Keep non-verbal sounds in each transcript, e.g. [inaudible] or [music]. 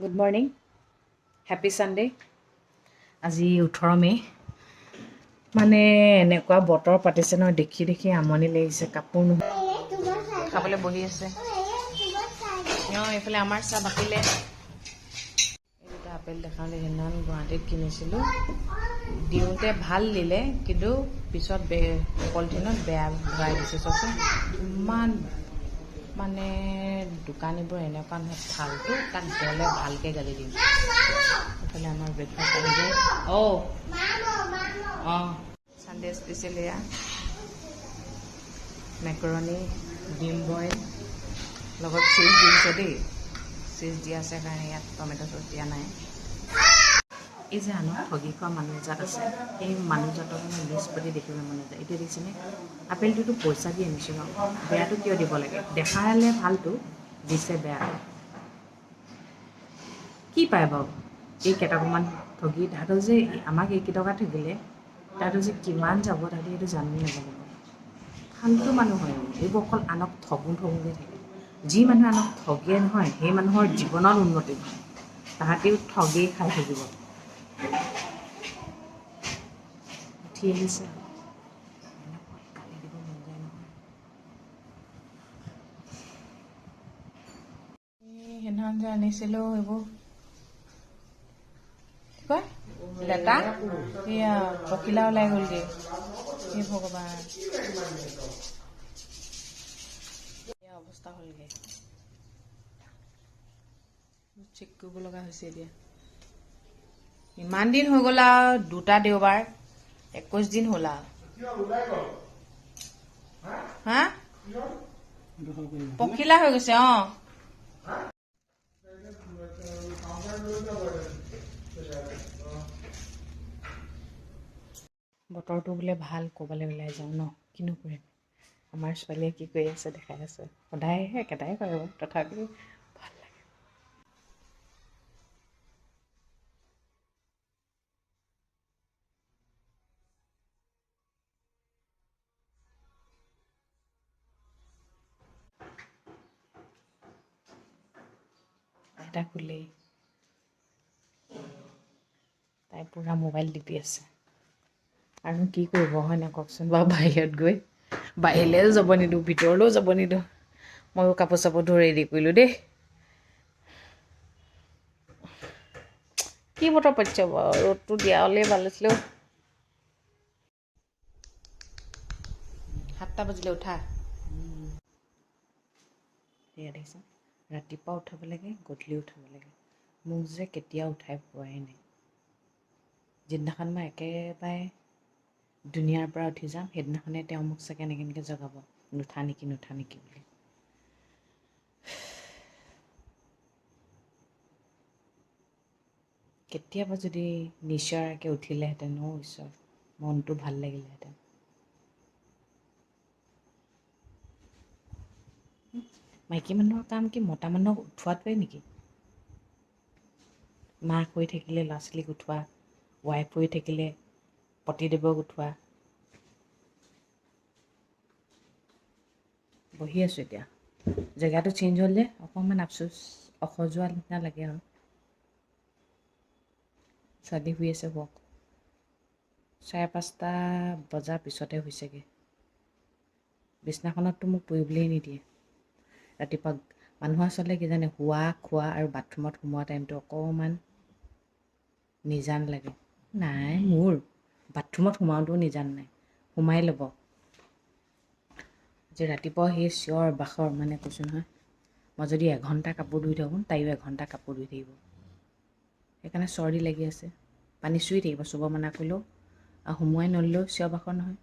Good morning happy Sunday আজি ওঠৰ মে' মানে এনেকুৱা বতৰ পাতিছে নহয় দেখি দেখি আমনি লাগিছে কাপোৰ নোহোৱা খাবলৈ বহি আছে। এইফালে আমাৰ চাহ বাকিলে এই দুটা আপেল দেখাওঁতে সেইদিনাখন গুৱাহাটীত কিনিছিলোঁ। দিওঁতে ভাল দিলে কিন্তু পিছত পলিথিনত বেয়া ভৰাই দিছে। চাওকচোন ইমান মানে দোকানীবোৰ এনেকুৱা নহয় ফাল্টু তাক গ'লে ভালকৈ গালি দিম এইফালে আমাৰ ব্ৰেকফাষ্ট আহি যায়। অ' অঁ। চানডে স্পেচিয়েল এয়া। মেকৰণি ডিম বইল লগত চিজ দিছে দেই। চিজ দিয়া আছে কাৰণে ইয়াত টমেট' চচ দিয়া নাই। এই যে আনক ঠগি খোৱা মানুহজাত আছে সেই মানুহজাতৰ মানে লিষ্ট পাতি দেখিবলৈ মন যায় এতিয়া দেখিছেনে? আপেলটোতো পইচা দি আনিছোঁ ন বেয়াটো কিয় দিব লাগে? দেখালে ভালটো দিছে বেয়াটো। কি পায় বাৰু? এই কেইটকামান ঠগি তাহাঁতৰ যে আমাক এইকেইটকা ঠগিলে তাহাঁতৰ যে কিমান যাব তাহাঁতি সেইটো জানি নাজানিব ফাল্টু মানুহ হয় এইবোৰ অকল আনক ঠগো ঠগোকৈ থাকে। যি মানুহে আনক ঠগে নহয় সেই মানুহৰ জীৱনত উন্নতি নহয় তাহাঁতিও ঠগেই খাই থাকিব। যে আনিছিলোঁ এইবোৰ কয় লেটা এয়া পখিলা ওলাই গ'লগৈ হে ভগৱান এয়া অৱস্থা হ'লগৈ চেক কৰিব লগা হৈছে এতিয়া ইমান দিন হৈ গ'ল আৰু দুটা দেওবাৰ একৈছ দিন হ'ল। হা? পখিলা হৈ গৈছে অঁ। বতৰটো বোলে ভাল ক'ৰবালৈ ওলাই যাওঁ ন কিনো কৰিম। আমাৰ ছোৱালীয়ে কি কৰি আছে দেখাই আছে। সদায়হে একেটাই কৰে তথাপিও এটা খুলেই। তাই পূৰা মোবাইল টিপি আছে। আৰু কি কৰিব হয় নাই কওকচোন? বাৰু বাহিৰত গৈ বাহিৰলৈও যাব নিদিওঁ ভিতৰলৈও যাব নিদিওঁ। ময়ো কাপোৰ চাপোৰ ধৰি ৰেডি কৰিলোঁ দেই। কি বতৰ পাতিছে বাৰু? ৰ'দটো দিয়া হ'লেই ভাল আছিলে। সাতটা বাজিলে উঠা। দেখিছা? ৰাতিপুৱা উঠাব লাগে গধূলি উঠাব লাগে। মোক যে কেতিয়া উঠাই পোৱাই নাই। যিদিনাখন মই একেবাৰে দুনিয়াৰ পৰা উঠি যাম সেইদিনাখনে তেওঁ মোক চাগে এনেকৈ এনেকৈ জগাব নুঠা নেকি নুঠা নেকি বুলি। কেতিয়াবা যদি নিশ্চয়াকৈ উঠিলেহেঁতেন অ' ঈশ্বৰ মনটো ভাল লাগিলেহেঁতেন। মাইকী মানুহৰ কাম কি? মতা মানুহক উঠোৱাটোৱে নেকি? মাক হৈ থাকিলে ল'ৰা ছোৱালীক উঠোৱা ৱাইফ হৈ থাকিলে পতিদেৱক উঠোৱা। বহি আছোঁ এতিয়া। জেগাটো চেঞ্জ হ'ল যে অকণমান আফচোচ অসজোৱা নিচিনা লাগে আৰু। ছোৱালী শুই আছে শুৱক। চাৰে পাঁচটা বজাৰ পিছতে হৈছেগৈ বিছনাখনততো মোক পৰিবলৈই নিদিয়ে। ৰাতিপুৱা মানুহ আচলতে কি জানে শোৱা খোৱা আৰু বাথৰুমত সোমোৱা টাইমটো অকণমান নিজান লাগে। নাই মোৰ বাথৰুমত সোমাওঁতেও নিজান নাই সোমাই ল'ব। যে ৰাতিপুৱা সেই চিঞৰ বাখৰ মানে কৈছোঁ নহয় মই যদি এঘণ্টা কাপোৰ ধুই থাকোঁ তাইও এঘণ্টা কাপোৰ ধুই থাকিব। সেইকাৰণে চৰ্দি লাগি আছে। পানী চুই থাকিব চুব মানা কৰিলেও আৰু সোমোৱাই নল'লেও চিঞৰ বাখৰ নহয়।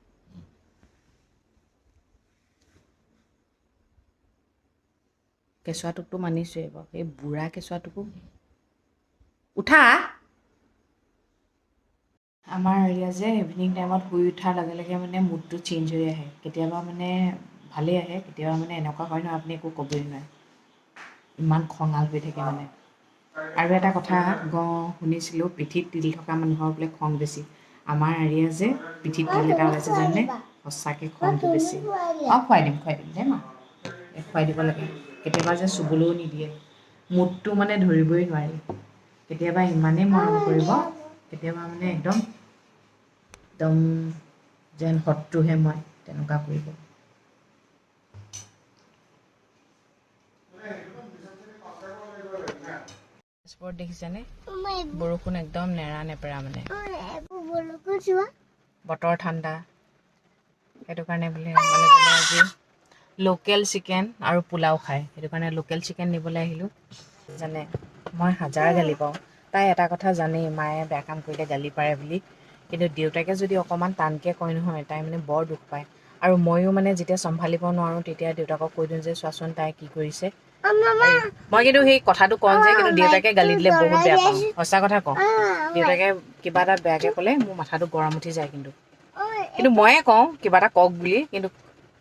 কেঁচুৱাটোকতো মানিছোৱে বাৰু এই বুঢ়া কেঁচুৱাটোকো। উঠা! আমাৰ এয়া যে ইভিনিং টাইমত শুই উঠাৰ লগে লগে মানে মুডটো চেঞ্জ হৈ আহে। কেতিয়াবা মানে ভালেই আহে কেতিয়াবা মানে এনেকুৱা হয় নহয় আপুনি একো ক'বই নোৱাৰে। ইমান খঙাল হৈ থাকে মানে। আৰু এটা কথা গ শুনিছিলোঁ পিঠিত তিল থকা মানুহৰ বোলে খং বেছি। আমাৰ এৰিয়া যে পিঠিত তিল এটা ওলাইছে জানে সঁচাকৈ খংটো বেছি। অঁ খুৱাই দিম খুৱাই দিম দেই মা। খুৱাই দিব লাগে। কেতিয়াবা যে চুবলৈও নিদিয়ে। মুডটো মানে ধৰিবই নোৱাৰি। কেতিয়াবা ইমানেই মৰম কৰিব কেতিয়াবা মানে একদম একদম যেন শত্ৰুহে মই তেনেকুৱা কৰিব। দেখিছেনে? বৰষুণ একদম নেৰা নেপেৰা মানে। বতৰ ঠাণ্ডা। সেইটো কাৰণে বোলে মানুহজনে আজি লোকেল চিকেন আৰু পোলাও খায়। সেইটো কাৰণে লোকেল চিকেন নিবলৈ আহিলোঁ। জানে মই হাজাৰ গালি পাওঁ। তাই এটা কথা জানেই মায়ে বেয়া কাম কৰিলে গালি পাৰে বুলি। কিন্তু দেউতাকে যদি অকণমান টানকৈ কয় নহয় তাই মানে বৰ দুখ পায়। আৰু ময়ো মানে যেতিয়া চম্ভালিব নোৱাৰোঁ তেতিয়া দেউতাকক কৈ দিওঁ যে চোৱাচোন তাই কি কৰিছে? মই কিন্তু সেই কথাটো কওঁ যে কিন্তু দেউতাকে গালি দিলে বহুত বেয়া পাওঁ। সঁচা কথা কওঁ। দেউতাকে কিবা এটা বেয়াকৈ ক'লে মোৰ মাথাটো গৰম উঠি যায় কিন্তু। কিন্তু ময়ে কওঁ কিবা এটা কওক বুলি। কিন্তু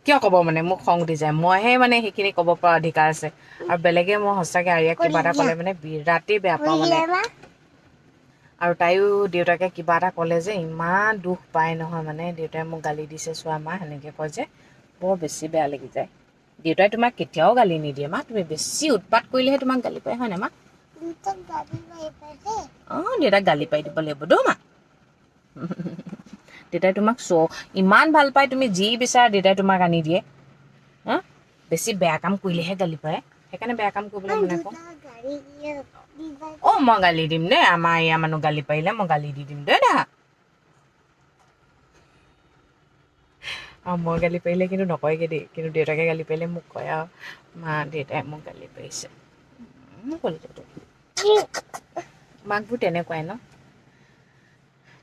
কিয় ক'ব মানে? মোক খং উঠি যায়। মইহে মানে সেইখিনি ক'ব পৰা অধিকাৰ আছে। আৰু বেলেগে মই সঁচাকৈ আৰিয়াক কিবা এটা ক'লে মানে বিৰাটেই বেয়া পাওঁ মানে। আৰু তাইও দেউতাকে কিবা এটা ক'লে যে ইমান দুখ পায় নহয় মানে। দেউতাই মোক গালি দিছে চোৱা মা সেনেকৈ কয় যে বৰ বেছি বেয়া লাগি যায়। দেউতাই তোমাক কেতিয়াও গালি নিদিয়ে মা। তুমি বেছি উৎপাত কৰিলেহে তোমাক গালি পায় হয়নে মা? অঁ দেউতাক গালি পাই দিব লাগিব দেই মা। দেউতাই তোমাক চ ইমান ভাল পায় তুমি যি বিচাৰা দেউতাই তোমাক আনি দিয়ে। হা বেছি বেয়া কাম কৰিলেহে গালি পাৰে। সেইকাৰণে বেয়া কাম কৰিবলৈ মনে কওঁ অঁ মই গালি দিম দেই আমাৰ এয়া মানুহ গালি পাৰিলে মই গালি দি দিম দেই দেহা আৰু মই গালি পাৰিলে কিন্তু নকয়গৈ দেই। কিন্তু দেউতাকে গালি পাৰিলে মোক কয় আৰু মা দেউতাই মোক গালি পাৰিছে। মাকবোৰ তেনেকুৱাই ন?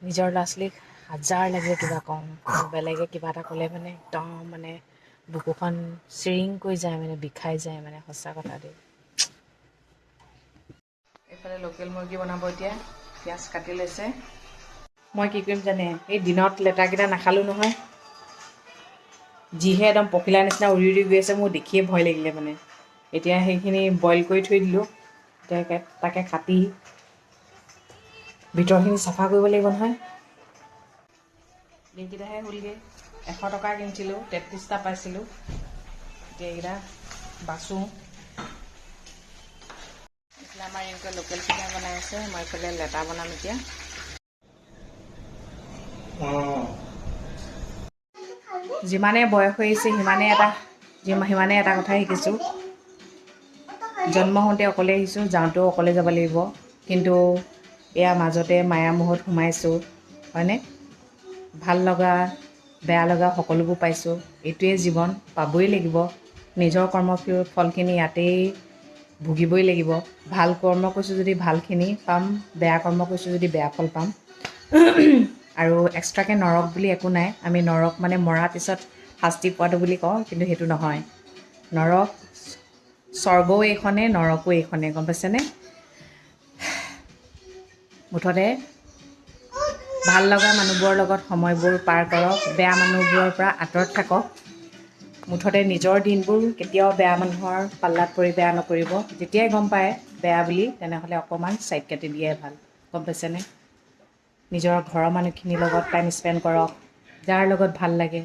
নিজৰ ল'ৰা ছোৱালীক হাজাৰ লাগে কিবা কওঁ বেলেগে কিবা এটা ক'লে মানে একদম মানে বুকুখন চিৰিংকৈ যায় মানে বিষাই যায় মানে সঁচা কথা দেই। এইফালে লোকেল মুৰ্গী বনাব এতিয়া পিঁয়াজ কাটি লৈছে। মই কি কৰিম জানে এই দিনত লেটাৰকেইটা নাখালোঁ নহয়। যিহে একদম পখিলা নিচিনা উৰি উৰি গৈ আছে মোৰ দেখিয়ে ভয় লাগিলে মানে। এতিয়া সেইখিনি বইল কৰি থৈ দিলোঁ এতিয়া তাকে কাটি ভিতৰখিনি চাফা কৰিব লাগিব নহয়। দিনকেইটাহে হ'লগৈ। এশ টকা কিনিছিলোঁ তেত্ৰিছটা পাইছিলোঁ। এতিয়া এইকেইটা বাচোঁ। এইফালে আমাৰ এনেকৈ লোকেল চিকেন বনাই আছে মই এইফালে লেটা বনাম এতিয়া। যিমানে বয়স হৈ আহিছে সিমানে এটা সিমানে এটা কথা শিকিছোঁ। জন্ম হওঁতে অকলে আহিছোঁ যাওঁতেও অকলে যাব লাগিব। কিন্তু এয়া মাজতে মায়ামোহত সোমাইছোঁ হয়নে? ভাল লগা বেয়া লগা সকলোবোৰ পাইছোঁ। এইটোৱেই জীৱন পাবই লাগিব। নিজৰ কৰ্ম ফলখিনি ইয়াতেই ভুগিবই লাগিব। ভাল কৰ্ম কৰিছোঁ যদি ভালখিনি পাম বেয়া কৰ্ম কৰিছোঁ যদি বেয়া ফল পাম। [clears throat] আৰু এক্সট্ৰাকৈ নৰক বুলি একো নাই। আমি নৰক মানে মৰাৰ পিছত শাস্তি পোৱাটো বুলি কওঁ কিন্তু সেইটো নহয়। নৰক স্বৰ্গও এইখনেই নৰকো এইখনেই গম পাইছেনে? [sighs] মুঠতে ভাল লগা মানুহবোৰৰ লগত সময়বোৰ পাৰ কৰক বেয়া মানুহবোৰৰ পৰা আঁতৰত থাকক। মুঠতে নিজৰ দিনবোৰ কেতিয়াও বেয়া মানুহৰ পাল্লাত পৰি বেয়া নকৰিব। যেতিয়াই গম পায় বেয়া বুলি তেনেহ'লে অকণমান ছাইড কাটি দিয়াই ভাল। গম পাইছেনে? নিজৰ ঘৰৰ মানুহখিনিৰ লগত টাইম স্পেণ্ড কৰক যাৰ লগত ভাল লাগে।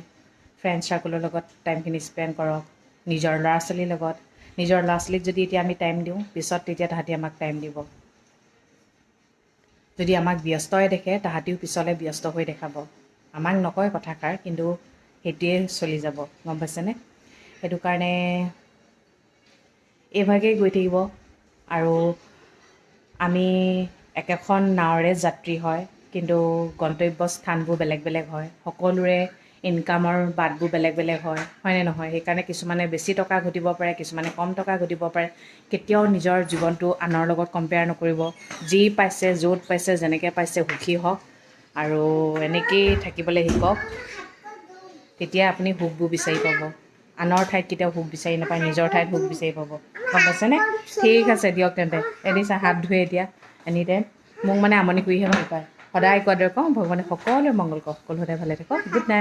ফ্ৰেণ্ড চাৰ্কুলৰ লগত টাইমখিনি স্পেণ্ড কৰক। নিজৰ ল'ৰা ছোৱালীৰ লগত। নিজৰ ল'ৰা ছোৱালীক যদি এতিয়া আমি টাইম দিওঁ পিছত তেতিয়া তাহাঁতি আমাক টাইম দিব। যদি আমাক ব্যস্তই দেখে তাহাঁতিও পিছলৈ ব্যস্ত হৈ দেখাব। আমাক নকয় কথাষাৰ কিন্তু সেইটোৱে চলি যাব গম পাইছেনে? সেইটো কাৰণে এইভাগেই গৈ থাকিব। আৰু আমি একেখন নাৱৰে যাত্ৰী হয় কিন্তু গন্তব্য স্থানবোৰ বেলেগ বেলেগ হয়। সকলোৰে ইনকামৰ বাটবোৰ বেলেগ বেলেগ হয় হয়নে নহয়? সেইকাৰণে কিছুমানে বেছি টকা ঘটিব পাৰে কিছুমানে কম টকা ঘটিব পাৰে। কেতিয়াও নিজৰ জীৱনটো আনৰ লগত কম্পেয়াৰ নকৰিব। যি পাইছে য'ত পাইছে যেনেকৈ পাইছে সুখী হওক। আৰু এনেকেই থাকিবলৈ শিকক। তেতিয়া আপুনি সুখবোৰ বিচাৰি পাব। আনৰ ঠাইত কেতিয়াও সুখ বিচাৰি নাপায় নিজৰ ঠাইত সুখ বিচাৰি পাব। গম পাইছেনে? ঠিক আছে দিয়ক তেন্তে। এদিছা হাত ধুৱে এতিয়া। Any time. মোক মানে আমনি কৰিহে ভাল পায়। সদায় কোৱাৰ দৰে কওঁ ভগৱানে সকলোৰে মংগল কৰক। সকলো সদায় ভালে থাকক। Good night.